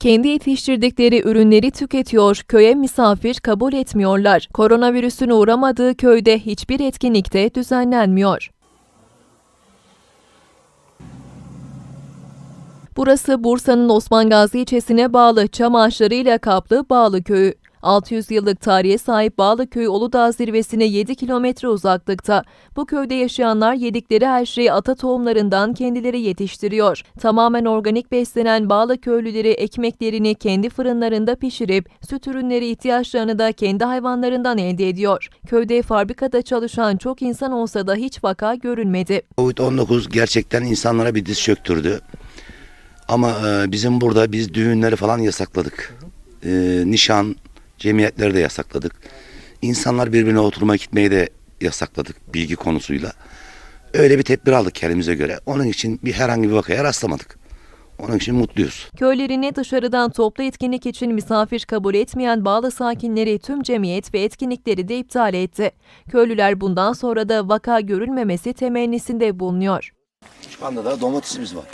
Kendi yetiştirdikleri ürünleri tüketiyor, köye misafir kabul etmiyorlar. Koronavirüsün uğramadığı köyde hiçbir etkinlikte düzenlenmiyor. Burası Bursa'nın Osman Gazi ilçesine bağlı çam ağaçlarıyla kaplı Bağlı Köyü. 600 yıllık tarihe sahip Bağlıköy Uludağ zirvesine 7 kilometre uzaklıkta. Bu köyde yaşayanlar yedikleri her şeyi ata tohumlarından kendileri yetiştiriyor. Tamamen organik beslenen Bağlı köylüleri ekmeklerini kendi fırınlarında pişirip süt ürünleri ihtiyaçlarını da kendi hayvanlarından elde ediyor. Köyde fabrikada çalışan çok insan olsa da hiç vaka görülmedi. Covid-19 gerçekten insanlara bir diz çöktürdü. Ama e, bizim burada biz düğünleri falan yasakladık. E, nişan, cemiyetleri de yasakladık. İnsanlar birbirine oturmaya gitmeyi de yasakladık bilgi konusuyla. Öyle bir tedbir aldık kendimize göre. Onun için bir herhangi bir vakaya rastlamadık. Onun için mutluyuz. Köylerini dışarıdan toplu etkinlik için misafir kabul etmeyen bağlı sakinleri tüm cemiyet ve etkinlikleri de iptal etti. Köylüler bundan sonra da vaka görülmemesi temennisinde bulunuyor. Şu anda da domatesimiz var.